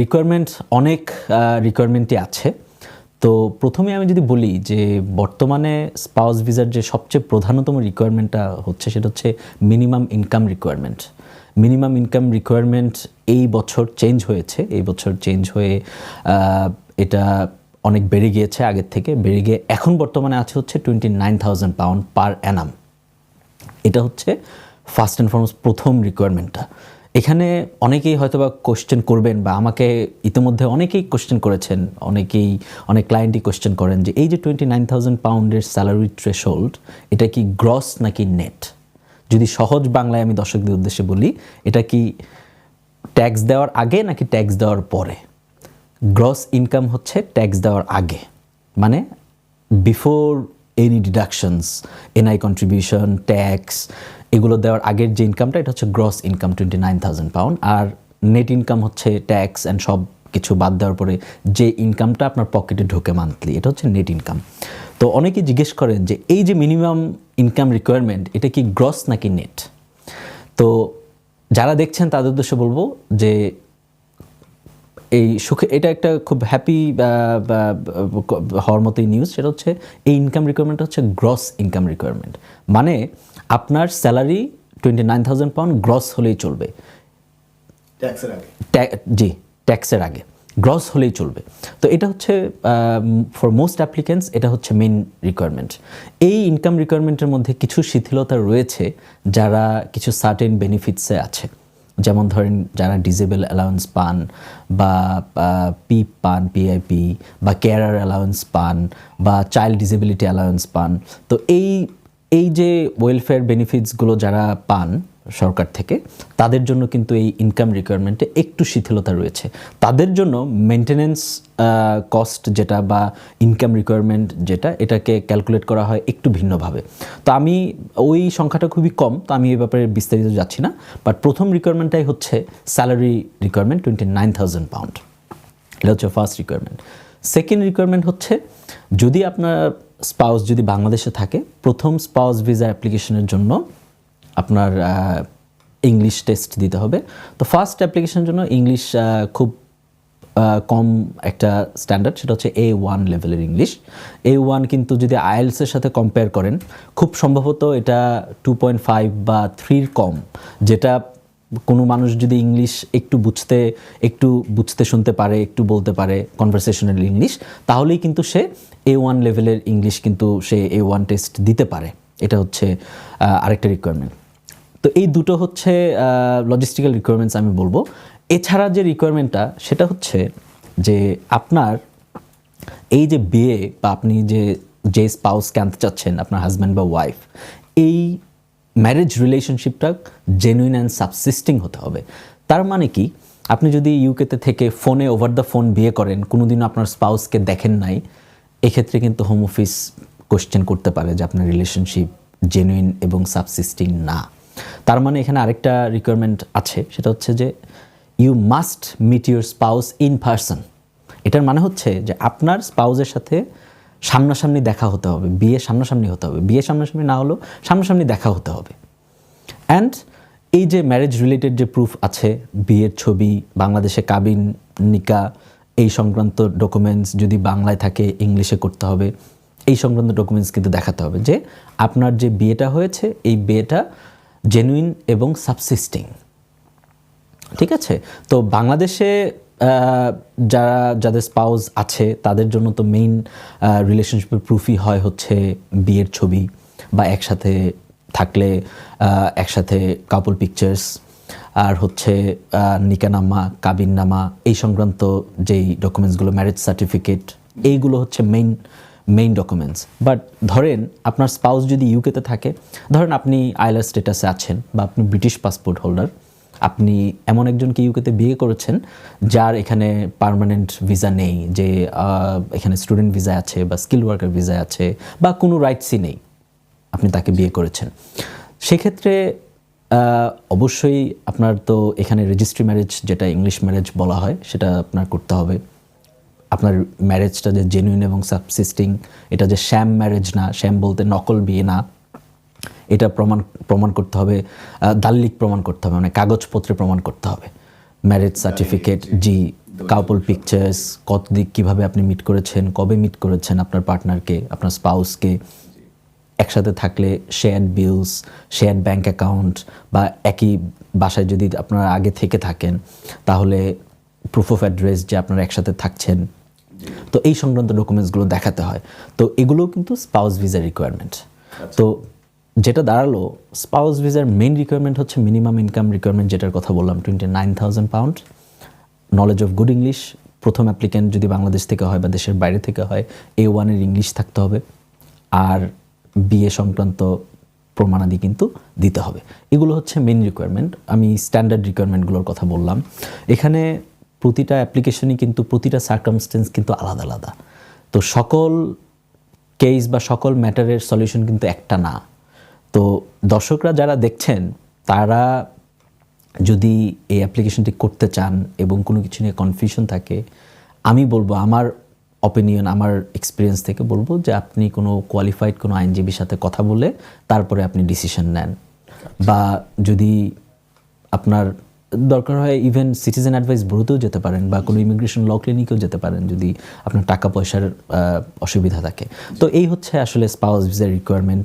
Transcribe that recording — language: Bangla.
রিকোয়ারমেন্ট অনেক রিকোয়ারমেন্টই আছে। তো প্রথমে আমি যদি বলি যে বর্তমানে স্পাউস ভিসার যে সবচেয়ে প্রধানতম রিকোয়ারমেন্টটা হচ্ছে, সেটা হচ্ছে minimum income requirement minimum income requirement এই বছর চেঞ্জ হয়েছে। এই বছর চেঞ্জ হয়ে এটা অনেক বেড়ে গিয়েছে আগের থেকে। বেড়ে গিয়ে এখন বর্তমানে আছে হচ্ছে twenty nine thousand pound per annum এটা হচ্ছে ফার্স্ট অ্যান্ড ফরমোস্ট প্রথম রিকোয়ারমেন্টটা এখানে অনেকেই হয়তো বা কোশ্চেন করবেন বা আমাকে ইতিমধ্যে অনেকেই কোশ্চেন করেছেন, অনেকেই, অনেক ক্লায়েন্টই কোশ্চেন করেন যে এই যে টোয়েন্টি নাইন থাউজেন্ড পাউন্ডের স্যালারি থ্রেশোল্ড এটা কি গ্রস নাকি নেট যদি সহজ বাংলায় আমি দর্শকদের উদ্দেশ্যে বলি, এটা কি ট্যাক্স দেওয়ার আগে নাকি ট্যাক্স দেওয়ার পরে? গ্রস ইনকাম হচ্ছে ট্যাক্স দেওয়ার আগে। মানে before any deductions NI contribution tax এগুলো দেওয়ার আগের যে ইনকামটা এটা হচ্ছে gross income twenty nine thousand pound আর নেট ইনকাম হচ্ছে ট্যাক্স অ্যান্ড সব কিছু বাদ দেওয়ার পরে যে ইনকামটা আপনার পকেটে ঢোকে মান্থলি এটা হচ্ছে নেট ইনকাম তো অনেকেই জিজ্ঞেস করেন যে এই যে মিনিমাম ইনকাম রিকোয়ারমেন্ট এটা কি গ্রস নাকি নেট তো যারা দেখছেন, তাদের উদ্দেশ্যে বলব যে এই সুখে এটা একটা খুব হ্যাপি হওয়ার মতোই নিউজ সেটা হচ্ছে এই ইনকাম রিকোয়ারমেন্ট হচ্ছে গ্রস ইনকাম রিকোয়ারমেন্ট মানে আপনার salary twenty nine thousand pound gross হলেই চলবে। ট্যাক্সের আগে। জি ট্যাক্সের আগে। গ্রস হলেই চলবে। তো এটা হচ্ছে ফর মোস্ট অ্যাপ্লিকেন্টস এটা হচ্ছে মেন রিকোয়ারমেন্ট এই ইনকাম রিকোয়ারমেন্টের মধ্যে কিছু শিথিলতা রয়েছে যারা কিছু সার্টেন বেনিফিটসে আছে। যেমন ধরেন যারা ডিজেবল অ্যালাউন্স পান বা পি পান পিআইপি বা কেয়ারার অ্যালাউন্স পান বা চাইল্ড ডিজেবিলিটি অ্যালাউন্স পান, তো এই এই যে ওয়েলফেয়ার বেনিফিটসগুলো যারা পান সরকার থেকে, তাদের জন্য কিন্তু এই ইনকাম রিকোয়ারমেন্টে একটু শিথিলতা রয়েছে। তাদের জন্য মেনটেনেন্স কস্ট যেটা বা ইনকাম রিকোয়ারমেন্ট যেটা, এটাকে ক্যালকুলেট করা হয় একটু ভিন্নভাবে। তো আমি ওই সংখ্যাটা খুবই কম, তো আমি এই ব্যাপারে বিস্তারিত যাচ্ছি না। বাট প্রথম রিকোয়ারমেন্টটাই হচ্ছে salary requirement twenty nine thousand pound এটা হচ্ছে ফার্স্ট রিকোয়ারমেন্ট সেকেন্ড রিকোয়ারমেন্ট হচ্ছে, যদি আপনার স্পাউস যদি বাংলাদেশে থাকে, প্রথম স্পাউস ভিসা অ্যাপ্লিকেশনের জন্য আপনার ইংলিশ টেস্ট দিতে হবে। তো ফার্স্ট অ্যাপ্লিকেশনের জন্য ইংলিশ খুব কম একটা স্ট্যান্ডার্ড সেটা হচ্ছে এ ওয়ান লেভেলের ইংলিশ এ ওয়ান কিন্তু যদি আইএলসের সাথে কম্পেয়ার করেন, খুব সম্ভবত এটা টু পয়েন্ট ফাইভ বা থ্রির কম। যেটা কোনো মানুষ যদি ইংলিশ একটু বুঝতে একটু বুঝতে শুনতে পারে, একটু বলতে পারে কনভারসেশনাল ইংলিশ তাহলেই কিন্তু সে এ ওয়ান লেভেলের ইংলিশ কিন্তু সে এ ওয়ান টেস্ট দিতে পারে। এটা হচ্ছে আরেকটা রিকোয়ারমেন্ট তো এই দুটো হচ্ছে লজিস্টিক্যাল রিকোয়ারমেন্টস আমি বলব। এছাড়া যে রিকোয়ারমেন্টটা সেটা হচ্ছে যে আপনার এই যে বিয়ে বা আপনি যে যে স্পাউসকে আনতে চাচ্ছেন, আপনার হাজব্যান্ড বা ওয়াইফ এই ম্যারেজ রিলেশনশিপটা জেনুইন অ্যান্ড সাবসিস্টিং হতে হবে। তার মানে কি? আপনি যদি ইউকেতে থেকে ফোনে ওভার দ্য ফোন বিয়ে করেন, কোনোদিনও আপনার স্পাউসকে দেখেন নাই, এক্ষেত্রে কিন্তু হোম অফিস কোশ্চেন করতে পারে যে আপনার রিলেশনশিপ জেনুইন এবং সাবসিস্টিং না। তার মানে এখানে আরেকটা রিকোয়ারমেন্ট আছে, সেটা হচ্ছে যে you must meet your spouse in person এটার মানে হচ্ছে যে আপনার স্পাউসের সাথে সামনাসামনি দেখা হতে হবে, বিয়ে সামনাসামনি হতে হবে। বিয়ে সামনাসামনি না হলেও সামনাসামনি দেখা হতে হবে। অ্যান্ড এই যে ম্যারেজ রিলেটেড যে প্রুফ আছে, বিয়ের ছবি, বাংলাদেশে কাবিন, নিকা, এই সংক্রান্ত ডকুমেন্টস যদি বাংলায় থাকে, ইংলিশে করতে হবে, এই সংক্রান্ত ডকুমেন্টস কিন্তু দেখাতে হবে যে আপনার যে বিয়েটা হয়েছে, এই বিয়েটা জেনুইন এবং সাবসিস্টিং ঠিক আছে? তো বাংলাদেশে যারা, যাদের স্পাউস আছে, তাদের জন্য তো মেইন রিলেশনশিপের প্রুফই হয় হচ্ছে বিয়ের ছবি বা একসাথে থাকলে একসাথে কাপল পিকচার্স আর হচ্ছে নিকানামা, কাবিননামা, এই সংক্রান্ত যেই ডকুমেন্টসগুলো ম্যারেজ সার্টিফিকেট এইগুলো হচ্ছে মেইন মেইন ডকুমেন্টস বাট ধরেন, আপনার স্পাউস যদি ইউকেতে থাকে, ধরেন আপনি আইলার স্টেটাসে আছেন বা আপনি ব্রিটিশ পাসপোর্ট হোল্ডার আপনি এমন একজনকে ইউকেতে বিয়ে করেছেন যার এখানে পার্মানেন্ট ভিসা নেই, যে এখানে স্টুডেন্ট ভিসা আছে বা স্কিল ওয়ার্কার ভিসা আছে বা কোনো রাইটসই নেই, আপনি তাকে বিয়ে করেছেন। সেক্ষেত্রে অবশ্যই আপনার তো এখানে রেজিস্ট্রি ম্যারেজ যেটা ইংলিশ ম্যারেজ বলা হয়, সেটা আপনার করতে হবে। আপনার ম্যারেজটা যে জেনুইন এবং সাবসিস্টিং এটা যে শ্যাম ম্যারেজ না শ্যাম বলতে নকল বিয়ে না এটা প্রমাণ প্রমাণ করতে হবে দাল্লিক প্রমাণ করতে হবে মানে কাগজপত্রে প্রমাণ করতে হবে। ম্যারেজ সার্টিফিকেট জি কাপল পিকচার্স কত দিক কীভাবে আপনি মিট করেছেন কবে মিট করেছেন আপনার পার্টনারকে আপনার স্পাউসকে একসাথে থাকলে share bills share bank account বা একই বাসায় যদি আপনারা আগে থেকে থাকেন তাহলে প্রুফ অফ অ্যাড্রেস যে আপনারা একসাথে থাকছেন তো এই সংক্রান্ত ডকুমেন্টসগুলো দেখাতে হয়। তো এগুলোও কিন্তু স্পাউস ভিসা রিকোয়ারমেন্ট তো যেটা দাঁড়াল স্পাউস ভিসার মেইন রিকোয়ারমেন্ট হচ্ছে মিনিমাম ইনকাম রিকোয়ারমেন্ট যেটার কথা বললাম twenty nine thousand pound knowledge of good English প্রথম অ্যাপ্লিক্যান্ট যদি বাংলাদেশ থেকে হয় বা দেশের বাইরে থেকে হয় এ ওয়ানের ইংলিশ থাকতে হবে। আর বিএ সংক্রান্ত প্রমাণাদি কিন্তু দিতে হবে। এগুলো হচ্ছে মেন রিকোয়ারমেন্ট আমি স্ট্যান্ডার্ড রিকোয়ারমেন্টগুলোর কথা বললাম। এখানে প্রতিটা অ্যাপ্লিকেশনই কিন্তু প্রতিটা সার্কামস্টেন্স কিন্তু আলাদা আলাদা। তো সকল কেস বা সকল ম্যাটারের সলিউশন কিন্তু একটা না। তো দর্শকরা যারা দেখছেন, তারা যদি এই অ্যাপ্লিকেশনটি করতে চান এবং কোনো কিছু নিয়ে কনফিউশন থাকে, আমি বলব, আমার অপিনিয়ন আমার এক্সপিরিয়েন্স থেকে বলব যে আপনি কোনো কোয়ালিফাইড কোনো আইনজীবীর সাথে কথা বলে তারপরে আপনি ডিসিশন নেন। বা যদি আপনার দরকার হয় ইভেন সিটিজেন অ্যাডভাইস ব্যুরোতেও যেতে পারেন বা কোনো ইমিগ্রেশন ল ক্লিনিকেও যেতে পারেন যদি আপনার টাকা পয়সার অসুবিধা থাকে। তো এই হচ্ছে আসলে স্পাউস ভিসার রিকোয়ারমেন্ট